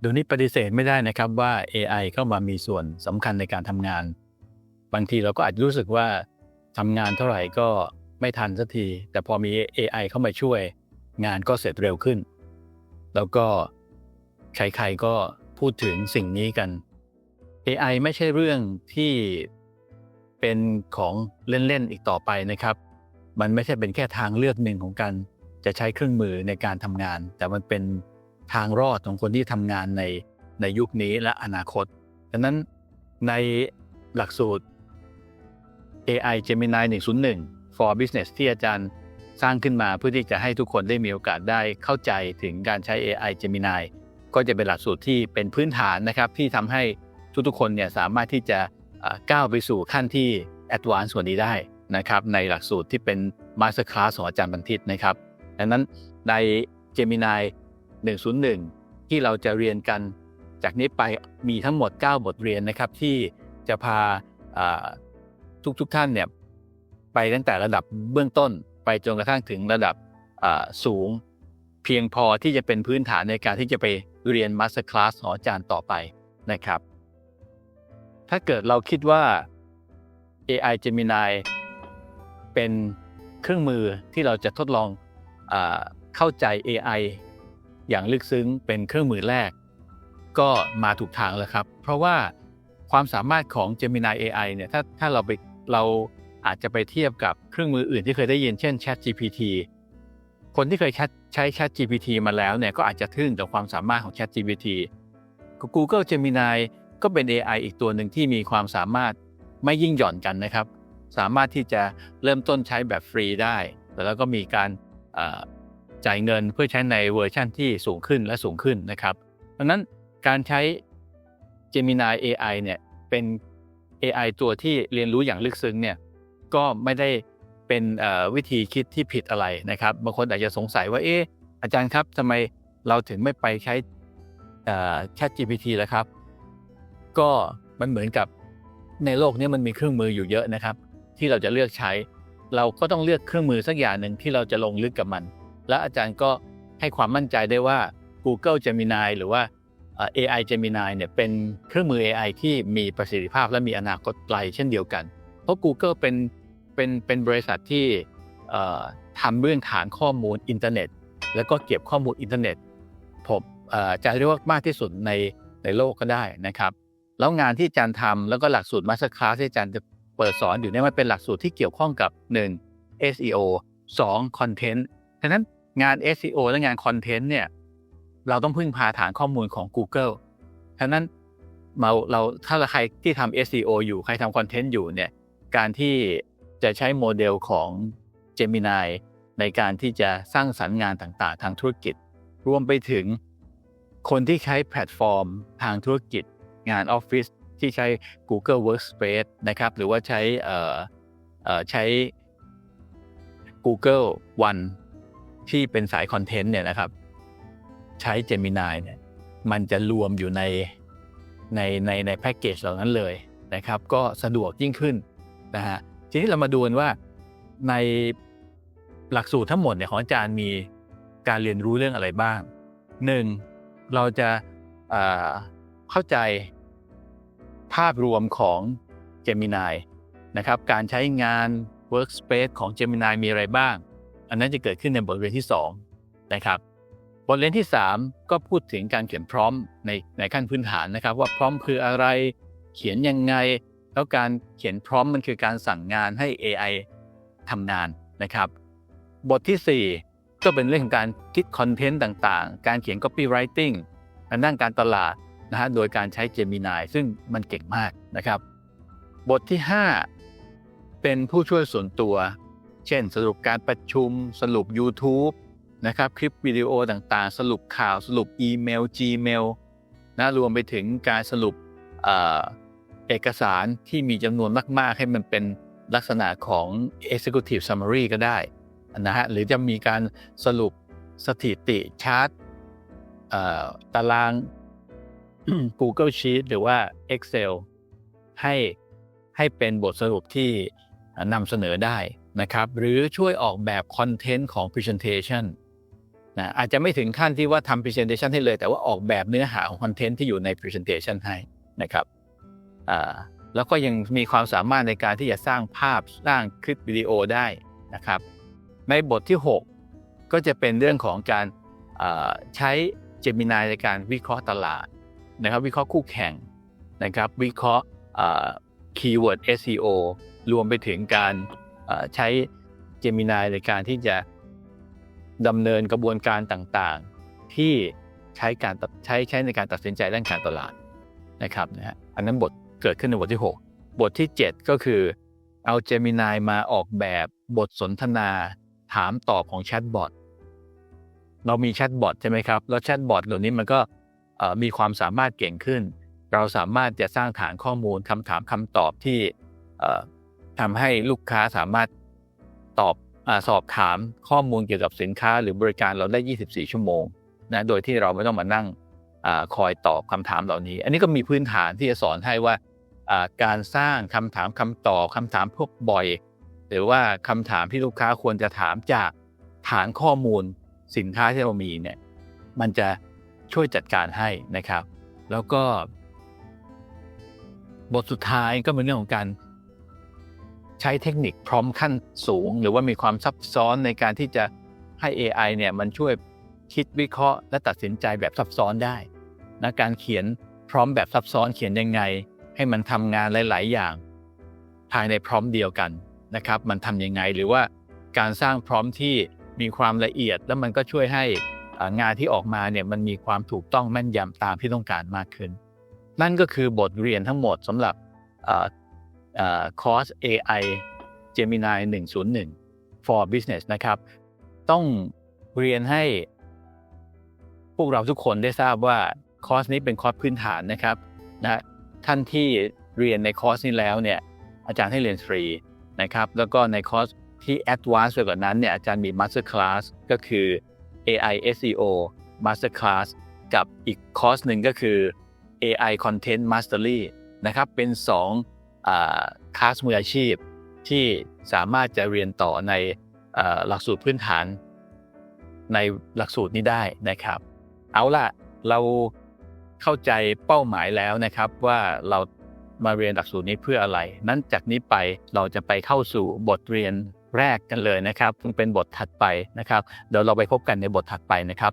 เดี๋ยวนี้ปฏิเสธไม่ได้นะครับว่า AI เข้ามามีส่วนสำคัญในการทำงาน บางทีเราก็อาจจะรู้สึกว่าทำงานเท่าไหร่ก็ไม่ทันสักที แต่พอมี AI เข้ามาช่วย งานก็เสร็จเร็วขึ้น แล้วก็ใครๆก็พูดถึงสิ่งนี้กัน AI ไม่ใช่เรื่องที่เป็นของเล่นๆอีกต่อไปนะครับ มันไม่ใช่เป็นแค่ทางเลือกหนึ่งของการจะใช้เครื่องมือในการทำงาน แต่มันเป็น ทางรอดของคนที่ทำงานในในยุคนี้และอนาคต ดังนั้นในหลักสูตร AI Gemini 101 for Business ที่อาจารย์สร้างขึ้นมาเพื่อที่จะให้ทุกคนได้มีโอกาสได้เข้าใจถึงการใช้ AI Gemini ก็จะเป็นหลักสูตรที่เป็นพื้นฐานนะครับ ที่ทำให้ทุกๆคนเนี่ยสามารถที่จะก้าวไปสู่ขั้นที่ Advanced ส่วนนี้ได้นะครับในหลักสูตรที่เป็น Master Class ของอาจารย์บันทิตนะครับดังนั้นใน Gemini 101 ที่เราจะเรียนกัน จากนี้ไปมีทั้งหมด 9 บทเรียนนะครับที่จะพาทุกทุกท่านเนี่ยไปตั้งแต่ระดับเบื้องต้นไปจนกระทั่งถึงระดับสูง เพียงพอที่จะเป็นพื้นฐานในการที่จะไปเรียน Master Class ของอาจารย์ต่อไปนะครับ ถ้าเกิดเราคิดว่า AI Gemini เป็นเครื่องมือที่เราจะทดลองอเข้าใจ AI อย่างลึกซึ้งเป็นเครื่องมือแรก ก็มาถูกทางแล้วครับ เพราะว่าความสามารถของ Gemini AI เนี่ยถ้าถ้าเราไปเราอาจจะไปเทียบกับเครื่องมืออื่นที่เคยได้ยินเช่น Chat GPT คนที่เคยใช้ Chat GPT มาแล้วเนี่ยก็อาจจะทึ่งต่อความสามารถของ Chat GPT Google Gemini ก็เป็น AI อีกตัวหนึ่งที่มีความสามารถไม่ยิ่งหย่อนกันนะครับ สามารถที่จะเริ่มต้นใช้แบบฟรีได้แล้วก็มีการ จ่ายเงินเพื่อใช้ในเวอร์ชั่นที่สูงขึ้นและสูงขึ้นนะครับดังนั้นการใช้ Gemini AI เนี่ยเป็น AI ตัวที่เรียนรู้อย่างลึกซึ้งเนี่ยก็ไม่ได้เป็นวิธีคิดที่ผิดอะไรนะครับบางคนอาจจะสงสัยว่าเอ๊ะอาจารย์ครับทำไมเราถึงไม่ไปใช้ Chat GPT ล่ะครับ ก็มันเหมือนกับในโลกนี้มันมีเครื่องมืออยู่เยอะนะครับ ที่เราจะเลือกใช้ เราก็ต้องเลือกเครื่องมือสักอย่างหนึ่งที่เราจะลงลึกกับมัน และอาจารย์ก็ให้ความมั่นใจได้ว่า Google Gemini หรือว่า AI Gemini เนี่ยเป็นเครื่องมือ AI ที่มีประสิทธิภาพและมีอนาคตไกลเช่นเดียวกัน เพราะ Google เป็นเป็นเป็นบริษัทที่ทำเรื่องฐานข้อมูลอินเทอร์เน็ต แล้วก็เก็บข้อมูลอินเทอร์เน็ตผมจะเรียกว่ามากที่สุดในในโลกก็ได้นะครับ แล้วงานที่อาจารย์ทำแล้วก็หลักสูตร Master Class ที่อาจารย์จะเปิดสอนอยู่เนี่ยมันเป็นหลักสูตรที่เกี่ยวข้องกับ 1. SEO 2. Content ฉะนั้น งาน SEO และงาน Content เนี่ยเราต้องพึ่งพาฐานข้อมูลของ Google ฉะนั้นเราเราถ้าใครที่ทำ SEO อยู่ใครทำคอนเทนต์อยู่เนี่ยการที่จะใช้โมเดลของ Gemini ในการที่จะสร้างสรรค์งานต่างๆ ทางธุรกิจ รวมไปถึงคนที่ใช้แพลตฟอร์มทางธุรกิจ งานออฟฟิศที่ใช้ Google Workspace นะครับหรือว่าใช้ใช้ Google One ที่เป็นสายคอนเทนต์เนี่ยนะครับ ใช้ Gemini เนี่ยมันจะรวมอยู่ในในในในแพ็กเกจเหล่านั้นเลยนะครับ ก็สะดวกยิ่งขึ้นนะฮะทีนี้เรามาดูกันว่าในหลักสูตรทั้งหมดเนี่ยของอาจารย์มีการเรียนรู้เรื่องอะไรบ้าง 1. เราจะเข้าใจภาพรวมของ Gemini นะครับ การใช้งาน Workspace ของ Gemini มีอะไรบ้าง อันนั้นจะเกิดขึ้นในบทเรียนที่2นะครับบทเรียนที่ 3 ก็พูดถึงการเขียนพร้อมในในขั้นพื้นฐานนะครับ ว่าพร้อมคืออะไรเขียนยังไง แล้วการเขียนพร้อมมันคือการสั่งงานให้ AI ทำงานนะครับ บทที่ 4 ก็เป็นเรื่องของการคิดคอนเทนต์ต่างๆ การเขียน copywriting ทางด้านการตลาดนะฮะโดยการใช้ Gemini ซึ่งมันเก่งมากนะครับ บทที่ 5 เป็นผู้ช่วยส่วนตัว เช่น สรุปการประชุมสรุป YouTube นะครับคลิปวิดีโอต่างๆ สรุปข่าวสรุปอีเมล Gmail นะรวมไปถึงการสรุปเอเอกสารที่มีจำนวนมากๆ ให้มันเป็นลักษณะของ Executive Summary ก็ได้นะฮะหรือจะมีการสรุปสถิติชาร์ตตาราง Google Sheet หรือว่า Excel ให้ให้เป็นบทสรุปที่นำเสนอได้ นะครับหรือช่วยออกแบบคอนเทนต์ของ Presentation นะอาจจะไม่ถึงขั้นที่ว่าทำ presentation ให้เลย แต่ว่าออกแบบเนื้อหาของคอนเทนต์ที่อยู่ใน presentation ให้นะครับอ่าแล้วก็ยังมีความสามารถในการที่จะสร้างภาพสร้างคลิปวิดีโอได้นะครับ ในบทที่ 6 ก็จะเป็นเรื่องของการใช้ Gemini ในการวิเคราะห์ตลาดนะครับ วิเคราะห์คู่แข่งนะครับ วิเคราะห์คีย์เวิร์ด SEO รวมไปถึงการ ใช้ Gemini ในการที่จะดำเนินกระบวนการต่างๆ ที่ใช้การใช้ใช้ในการตัดสินใจด้านการตลาดนะครับนะฮะอันนั้นบทเกิดขึ้นในบทที่ 6 บทที่ 7 ก็คือเอา Gemini มาออกแบบบทสนทนาถามตอบของแชทบอทเรามีแชทบอทใช่ไหมครับ แล้วแชทบอทเหล่านี้มันก็มีความสามารถเก่งขึ้น เราสามารถจะสร้างฐานข้อมูลคำถามคำตอบที่ ทำให้ลูกค้าสามารถตอบอสอบถามข้อมูลเกี่ยวกับสินค้า หรือบริการเราได้ 24 ชั่วโมงนะโดยที่เราไม่ต้องมานั่งอคอยตอบคำถามเหล่านี้ อันนี้ก็มีพื้นฐานที่จะสอนให้ว่าอ่าการสร้างคำถามคำตอบคำถามพวกบ่อย หรือว่าคำถามที่ลูกค้าควรจะถามจากฐานข้อมูลสินค้าที่เรามีเนี่ยมันจะช่วยจัดการให้นะครับ แล้วก็ บทสุดท้ายก็เป็นเรื่องของการ ใช้เทคนิคพร้อมขั้นสูง หรือว่ามีความซับซ้อนในการที่จะให้ AI เนี่ยมันช่วยคิดวิเคราะห์ และตัดสินใจแบบซับซ้อนได้นะการเขียนพร้อมแบบซับซ้อนเขียนยังไง ให้มันทำงานหลาย ๆ อย่าง ภายในพร้อมเดียวกันนะครับ มันทำยังไงหรือว่าการสร้างพร้อมที่มีความละเอียด แล้วมันก็ช่วยให้งานที่ออกมาเนี่ยมันมีความถูกต้องแม่นยำตามที่ต้องการมากขึ้น นั่นก็คือบทเรียนทั้งหมดสำหรับ คอร์ส AI Gemini 101 for Business นะครับ ต้องเรียนให้ พวกเราทุกคนได้ทราบว่าคอร์สนี้เป็นคอร์สพื้นฐานนะครับนะท่านที่เรียนในคอร์สนี้แล้วเนี่ยอาจารย์ให้เรียนฟรีนะครับ แล้วก็ในคอร์สที่ Advanced ไปกว่านั้นเนี่ยอาจารย์มี Master Class ก็คือ AI SEO Master Class กับอีกคอร์สหนึ่งก็คือ AI Content Mastery นะครับ เป็น2อ่า คลาสมืออาชีพที่สามารถจะเรียนต่อในอหลักสูตรพื้นฐานในหลักสูตรนี้ได้นะครับ เอาล่ะเราเข้าใจเป้าหมายแล้วนะครับว่าเรามาเรียนหลักสูตรนี้เพื่ออะไร นั้นจากนี้ไปเราจะไปเข้าสู่บทเรียนแรกกันเลยนะครับซึ่งเป็นบทถัดไปนะครับ เดี๋ยวเราไปพบกันในบทถัดไปนะครับ